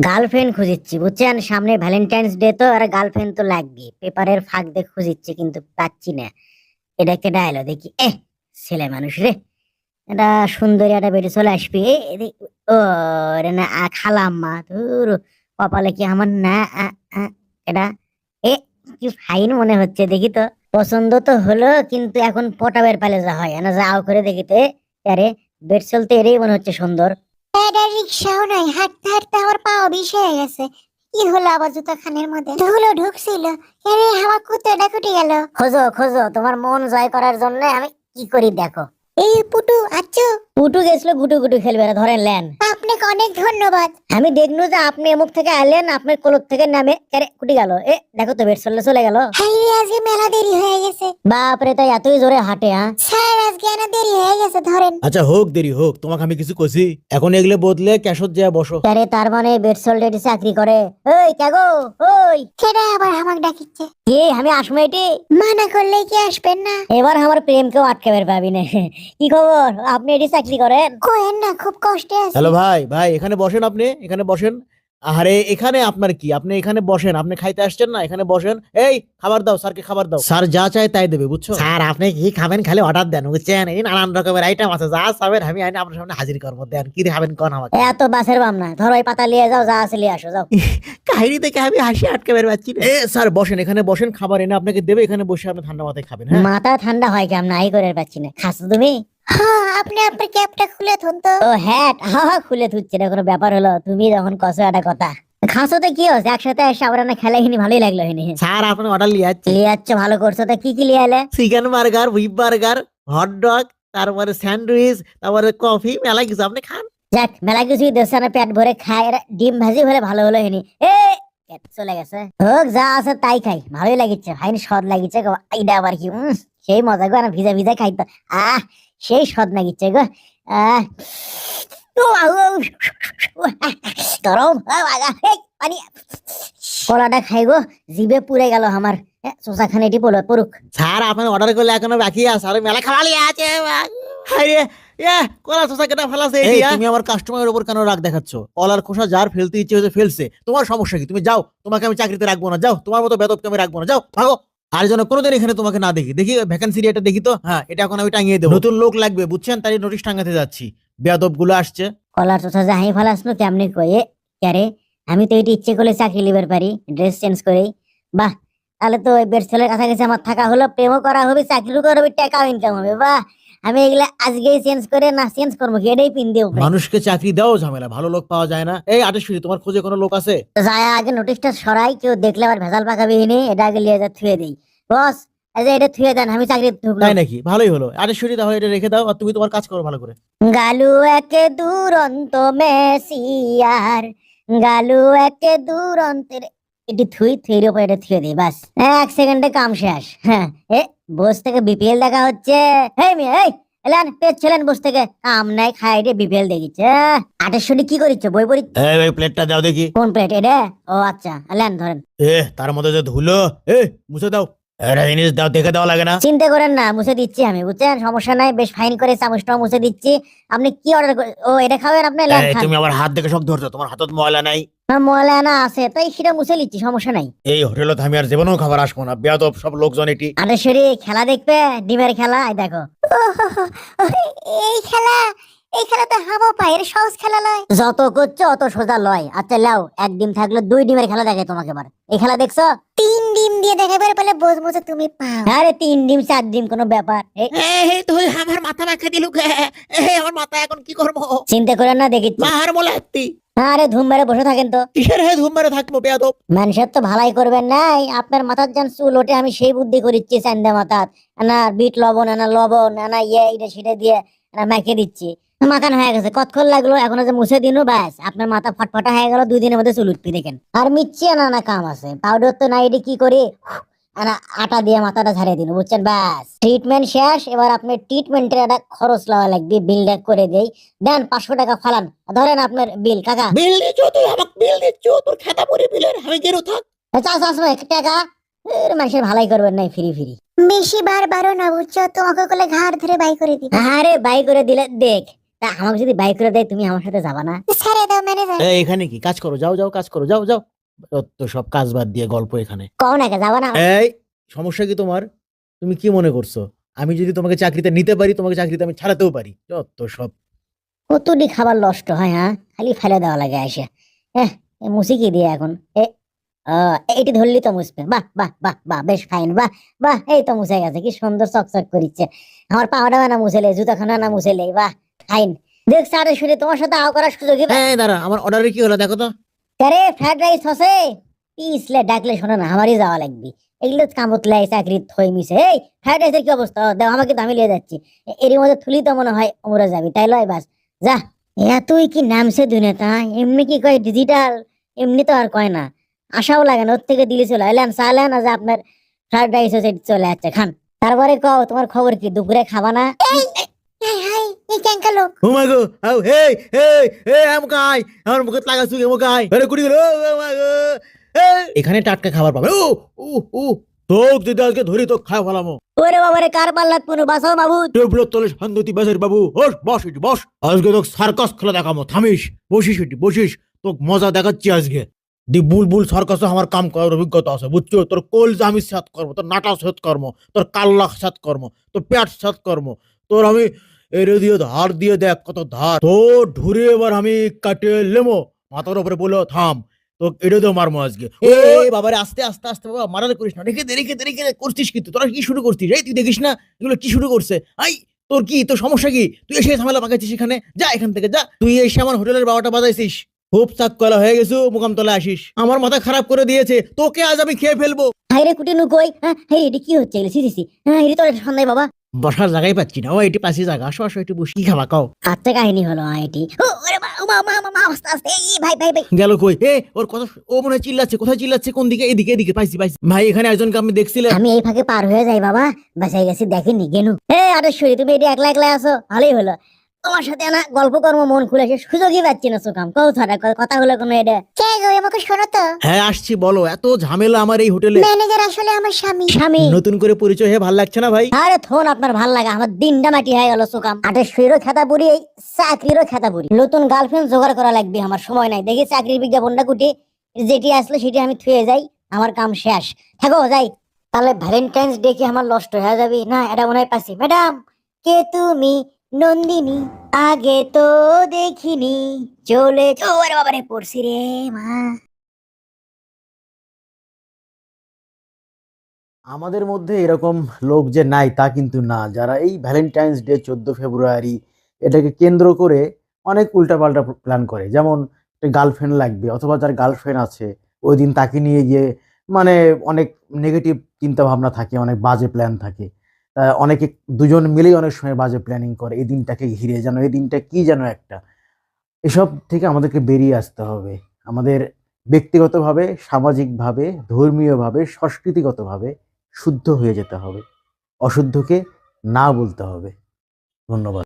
Girlfriend খুঁজিচ্ছি বুঝছেন? সামনে Valentine's day তো আর গার্লফ্রেন্ড তো লাগবে। পেপারের ফাঁক দিয়ে খুঁজিচ্ছি কিন্তু পাচ্ছি না। এটা কেটা এলো দেখি এ ছেলে মানুষ রে। এটা সুন্দরী একটা বেটে চলে আসবে। ও রে না আ, খালাম্মা ধুর কপালে কি আমার না এটা? এ কি ফাইন মনে হচ্ছে দেখি তো। পছন্দ তো হলো কিন্তু এখন পটাবের পালে যা হয় না যাও করে দেখি তো আরে বেড চলতে এরই মনে হচ্ছে সুন্দর। রিক্সাও নাই হাঁটতে হাঁটতে আমার পাও বিষ হয়ে গেছে। কি হলো আবার জুতো খানের মধ্যে? ধুলো ঢুকছিল। এরে আমার কুত্তাটা কুটে গেল। খোঁজো খোঁজো তোমার মন জয় করার জন্য আমি কি করি দেখো। এই পুটু আচ্ছু? পুটু গেছিল গুটু গুটু খেলবে না ধরেন লেন। আপনাকে অনেক ধন্যবাদ। আমি দেখনু যে আপনি এমুক থেকে আলেন আপনার কলক থেকে নামে কেরে কুটি গেল। এ দেখো তো বেড চলে চলে গেল। হাই আজকে মেলা দেরি হয়ে গেছে। বাপরে তাই এতই জোরে হাঁটে হ্যাঁ? স্যার আজকে দেরি হয়ে গেছে ধরেন। আচ্ছা হোক দেরি হোক তোমাকে আমি কিছু কইছি। এখন এগুলো বদলে ক্যাশত যা বসো। আরে তার মানে বেড চাকরি করে। ওই কাগো ওই। সেটা আবার আমাকে ডাকিচ্ছে। কি আমি আসব এটি? মানা করলে কি আসবেন না? এবার আমার প্রেমকেও আটকাবে পাবি না। কি খবর? আপনি এটি চাকরি করেন? কোয়েন না খুব কষ্টে আছে। হ্যালো ভাই ভাই এখানে বসেন আপনি এখানে বসেন। আরে এখানে আপনার কি? আপনি এখানে বসেন আপনি খাইতে আসছেন না এখানে বসেন। এই খাবার দাও স্যারকে খাবার দাও। স্যার যা চায় তাই দেবে বুঝছ? স্যার আপনি কি খাবেন? খালি অর্ডার দেন বুঝছেন? এই নানান রকমের আইটেম আছে যা চাবেন আমি আইনে আপনার সামনে হাজির করব। দেন কি খাবেন কোন আমাকে? এত বাসের বাম না ধরো ওই পাতা নিয়ে যাও যা আছে নিয়ে আসো যাও। কাহিনী থেকে আমি হাসি আটকে বের পাচ্ছি এ স্যার বসেন এখানে বসেন খাবার এনে আপনাকে দেবে এখানে বসে আপনি ঠান্ডা মাথায় খাবেন হ্যাঁ? মাথা ঠান্ডা হয় কেমন নাই করে পাচ্ছি না। খাসো তুমি? হ্যাঁ আপনি আপনার ক্যাপটা খুলে থুন তো। ও হ্যাট হা হা খুলে থুচ্ছে না কোনো ব্যাপার হলো। তুমি যখন কসো একটা কথা। খাসো তো কি হচ্ছে একসাথে এসে আবার না খেলা হিনি ভালোই লাগল হিনি স্যার আপনি অর্ডার লিয়ে যাচ্ছে লিয়ে যাচ্ছ ভালো করছ। তো কি কি লিয়ে এলে? Chicken burger whip burger hot dog তারপরে স্যান্ডউইচ তারপরে কফি মেলা কিছু। আপনি খান। যাক মেলা কিছুই দেশে না পেট ভরে খায় ডিম ভাজি হলে ভালো হলো হিনি এ চলে গেছে। হোক যা আছে তাই খাই। ভালোই লাগিচ্ছে ভাই স্বাদ লাগিচ্ছে গো এইটা আবার কি সেই মজা না ভিজা ভিজা খাইতো। আহ সেই স্বাদ লাগিচ্ছে গো? গরম পানি। কলাটা খাই গো জিবে পুড়ে গেল আমার। চোষা খানে এটি পড়ুক। স্যার আপনার অর্ডার করলে এখনও বাকি আছে আর মেলা খাওয়া লিয়ে আছে আরে এ কলা শসা কেটে ফেলাছে তুমি আমার কাস্টমারের উপর কেন রাগ দেখাচ্ছ? কলার খোসা যার ফেলতে ইচ্ছে হয়েছে ফেলছে। তোমার সমস্যা কি? তুমি যাও তোমাকে আমি চাকরিতে রাখব না। যাও তোমার মতো বেতনকে আমি রাখব না। যাও ভাগো। আর যেন কোনোদিন এখানে তোমাকে না দেখি। দেখি ভ্যাকেন্সি এটা দেখি তো? হ্যাঁ এটা এখন আমি টাঙিয়ে দেবো। নতুন লোক লাগবে বুঝছেন? তাই নোটিশ টাঙাতে যাচ্ছি। বেয়াদবগুলো আসছে। কলার চোষা যা হাই ফেলাস না কেমনি কয়ে ক্যারে আমি তো এটি ইচ্ছে করলে চাকরি লিবার পারি ড্রেস চেঞ্জ করে বাহ তাহলে তো ওই বেড ছেলের কাছাকাছি আমার থাকা হলো প্রেমও করা হবে চাকরিও করা হবে টাকাও ইনকাম হবে। বাহ আমি এগুলা আজকেই চেঞ্জ করে না চেঞ্জ করব কি এটাই পিন দিও মানুষকে চাকরি দেওয়া ঝামেলা ভালো লোক পাওয়া যায় না। এই আটেশ্বরী তোমার খোঁজে কোনো লোক আছে? যায় আগে নোটিশটা সরাই কেউ দেখলে আবার ভেজাল পাকাবি নি এটা আগে লিয়ে যা থুয়ে দেই। বস এটা থুয়ে দেন আমি চাকরি ঢুকলাম। তাই নাকি? ভালোই হলো। আটেশ্বরী তাহলে এটা রেখে দাও আর তুমি তোমার কাজ করো ভালো করে। গালু একে দুরন্ত মেসিয়ার গালু একে দুরন্তের এটি থুই উপর এটা থুয়ে দিই বাস। এক সেকেন্ডে কাম শেষ হ্যাঁ এ বস থেকে বিপিএল দেখা হচ্ছে। হেই মেয়ে এই এলেন পেট ছিলেন বস থেকে। আমনাই নাই খাই রে বিপিএল দেখিছে। আটের কি করিছ? বই পড়ি এই ওই প্লেটটা দাও দেখি। কোন প্লেট এটা ও আচ্ছা এলেন ধরেন। এ তার মধ্যে যে ধুলো। এ মুছে দাও। এটা জিনিস দাও দেখে দেওয়া লাগে না। চিন্তা করেন না মুছে দিচ্ছি আমি বুঝছেন? সমস্যা নাই বেশ ফাইন করে চামচটাও মুছে দিচ্ছি। আপনি কি অর্ডার ও এটা খাবেন আপনি খান। তুমি আবার হাত দেখে সব ধরছো তোমার হাতত ময়লা নাই। ময়লা না আছে তাই সেটা মুছে নিচ্ছি সমস্যা নাই। এই হোটেলত আমি আর জীবনেও খাবার আসব না বেয়াদব সব লোকজন এটি। আরেশ্বরী খেলা দেখবে ডিমের খেলা এই দেখো। এই খেলা এই খেলা তো পায়ের সহজ খেলা নয় যত করছ অত সোজা লয়। আচ্ছা লাও এক ডিম থাকলে দুই ডিমের খেলা দেখে তোমাকে এবার। এই খেলা দেখছ? তিন ডিম দিয়ে দেখাবার পেলে মুছে তুমি পাও। আরে তিন ডিম চার ডিম কোনো ব্যাপার। তুই আমার মাথা দিলু আমার মাথা এখন কি করব? চিন্তা করেন না মার বলে আরে ধুম মেরে বসে থাকেন তো। কিসের হে ধুম মেরে থাকব বেয়াদব? মানুষের তো ভালাই করবেন নাই। আপনার মাথার যান চুল ওঠে আমি সেই বুদ্ধি করিচ্ছি চান্দা মাথার। না বিট লবণ না লবণ না ইয়ে এটা সেটা দিয়ে না মাখিয়ে দিচ্ছি। মাখান হয়ে গেছে। কতক্ষণ লাগল? এখন যে মুছে দিনও ব্যাস। আপনার মাথা ফটফটা হয়ে গেল দুই দিনের মধ্যে চুল উঠবি দেখেন। আর মিচ্ছি না না কাম আছে। পাউডার তো নাই এটি কি করি? আটা দিয়ে মাথাটা ঝাড়িয়ে দিন বুঝছেন? ব্যাস। ট্রিটমেন্ট শেষ এবার আপনি ট্রিটমেন্টের একটা খরচ লওয়া লাগবে বিলটা করে দেই। দেন পাঁচশো টাকা ফালান। ধরেন আপনার বিল কাকা। বিল দিচ্ছ তুই? আমাকে বিল দিচ্ছ? তোর খাতা পরে বিলের গেরো থাক। চাষ আসবে টাকা। এর মানুষের ভালাই করবেন নাই ফ্রি ফ্রি। বেশি বার বারো না বুঝছ? তোমাকে করলে ঘাড় ধরে বাই করে দিবে আরে বাই করে দিলে দেখ। তা আমাকে যদি বাইক করে দেয় তুমি আমার সাথে যাবা না? ছেড়ে দাও ম্যানেজার এই, এখানে কি? কাজ করো যাও যাও কাজ করো যাও যাও। তো সব কাজ বাদ দিয়ে গল্প এখানে। কও না যাবা না এই সমস্যা কি তোমার? তুমি কি মনে করছ? আমি যদি তোমাকে চাকরিতে নিতে পারি তোমাকে চাকরিতে আমি ছাড়াতেও পারি। যত সব। কতটি খাবার নষ্ট হয় হ্যাঁ? খালি ফেলে দেওয়া লাগে এসে হ্যাঁ মুসি কি দিয়ে এখন? এ আহ, এইটি ধরলি তো মুসবে বাহ বাহ বাহ বাহ বেশ ফাইন বাহ বাহ এই তো মুছে গেছে। কি সুন্দর চকচক করিচ্ছে। আমার পাওয়াটা না মুছেলে জুতাখানা না মুছেলে বাহ। ফাইন দেখ শুনে তোমার সাথে আও করার সুযোগই হ্যাঁ দাঁড়া আমার অর্ডারে কি হলো দেখো তো। আরে ফ্রাইড রাইস হসে পিসলে ডাকলে শোনো না আমারই যাওয়া লাগবে। এগুলো কামত লাই চাকরি থই মিছে এই ফ্রাইড রাইসের কি অবস্থা? দেখ আমাকে তো আমি লিয়ে যাচ্ছি। এরই মধ্যে থুলি তো মনে হয় ওমরে যাবি। তাই লয় বাস। যা। এতই কি নামছে দুনিয়াটা এমনি কি কয় ডিজিটাল এমনি তো আর কয় না। আশাও লাগে না ওর থেকে দিলে চলে। এলেন চালেন না যে আপনার ফ্রাইড রাইস হচ্ছে চলে যাচ্ছে খান। তারপরে কও তোমার খবর কি? দুপুরে খাবা না? এই ক্যাঙ্কা লোক ও মাই গো আও হে হে হে আমকাই আমার মুখে লাগাছু এমকাই আরে কুড়ি গেল ও মাই গো এখানে টাটকা খাবার পাবে। ও ও ও তোক যদি আজকে ধরি তো খায় ফেলামো ওরে বাবারে কার পাল্লাত পুনু? বাসাও মাবুদ টেবিলের তলে শান্তি বাজার বাবু। বস বস এটি বস। আজকে তোকে সার্কাস খেলা দেখামো থামিস বসিস বসিস। তোকে মজা দেখাচ্ছি আজকে। দি বুলবুল সার্কাসে আমার কাম করার অভিজ্ঞতা আছে বুঝছ? তোর আমি সাত তোর নাটা সাত কর্ম তোর কাল্লা সাত কর্ম তোর পেট সাত কর্ম তোর আমি এরে দিয়ে ধার দিয়ে দেখ কত ধার। তো ঢুরে এবার আমি কাটে লেমো। মাথার উপরে বলো থাম তো এটা তো মারমো আজকে। এ বাবারে আস্তে আস্তে আস্তে বাবা মারালে করিস না। রেখে দে রেখে দে রেখে দে করছিস কিন্তু তোরা কি শুরু করছিস? এই তুই দেখিস না এগুলো কি শুরু করছে? আই তোর কি তোর সমস্যা কি? তুই এসে ঝামেলা পাকাচ্ছিস এখানে? যা এখান থেকে যা। তুই এসে আমার হোটেলের বাবাটা বাজাইছিস। খুব চাক কলা হয়ে গেছো মুকাম তলে আসিস। আমার মাথা খারাপ করে দিয়েছে। তোকে আজ আমি খেয়ে ফেলব। হাইরে কুটিনু কই? হ্যাঁ এটি কি হচ্ছে এগুলো? সিসি হ্যাঁ এটি তো সন্ধ্যায় বাবা। বসার জায়গায় পাচ্ছি না। ও এটি পাশে জায়গা। আসো আসো এটি বসি। খাবা কও? আচ্ছা কাহিনী হলো এটি। ও, ওরে মা, মা, মা, মা, মা, আস্তে আস্তে। এই ভাই ভাই ভাই। গেল কই? এ ওর কথা ও মনে চিল্লাচ্ছে। কোথায় চিল্লাচ্ছে? কোন দিকে? এদিকে এদিকে। পাইছি পাইছি। ভাই এখানে একজনকে আমি দেখছিলাম আমি এই ফাঁকে পার হয়ে যাই বাবা। বাসায় গেছি দেখিনি গেনু। আরে শরীর তুমি এটি একলা একলা আছো? ভালোই হলো। তোমার সাথে না গল্প কর্ম মন খুলে সে সুযোগই পাচ্ছি না সুকাম। কৌ ছড়া কথা হলো কোনো এটা? কে গো আমাকে শোনো তো। হ্যাঁ আসছি বলো এত ঝামেলা আমার এই হোটেলে। ম্যানেজার আসলে আমার স্বামী। স্বামী। নতুন করে পরিচয় হয়ে ভালো লাগছে না ভাই? আরে থোন আপনার ভালো লাগে আমার দিনটা মাটি হয়ে গেল সুকাম। আটেশ্বরীরও খেতা পুরি এই চাকরিরও খেতা পুরি নতুন গার্লফ্রেন্ড জোগাড় করা লাগবে আমার সময় নাই। দেখি চাকরির বিজ্ঞাপনটা কুটি যেটি আসলো সেটি আমি থুয়ে যাই আমার কাম শেষ। থাকো যাই। তাহলে ভ্যালেন্টাইন্স ডে কি আমার নষ্ট হয়ে যাবে? না এটা মনে হয় পাচ্ছি ম্যাডাম কে তুমি? নন্দিনী, আগে তো দেখিনি। চলে বাবারে, পড়ছি রে মা। আমাদের মধ্যে এরকম লোক যে নাই তা কিন্তু না। যারা এই ভ্যালেন্টাইন্স ডে চোদ্দ ফেব্রুয়ারি এটাকে কেন্দ্র করে অনেক উল্টাপাল্টা প্ল্যান করে। যেমন গার্লফ্রেন্ড লাগবে অথবা যার গার্লফ্রেন্ড আছে, ওই দিন তাকে নিয়ে গিয়ে মানে অনেক নেগেটিভ চিন্তা ভাবনা থাকে, অনেক বাজে প্ল্যান থাকে। অনেকে দুজন মিলেই অনেক সময় বাজে প্ল্যানিং করে, এই দিনটাকে ঘিরে যেন, এই দিনটা কি যেন একটা। এসব থেকে আমাদেরকে বেরিয়ে আসতে হবে। আমাদের ব্যক্তিগতভাবে, সামাজিকভাবে, ধর্মীয়ভাবে, সংস্কৃতিগতভাবে শুদ্ধ হয়ে যেতে হবে। অশুদ্ধকে না বলতে হবে। ধন্যবাদ।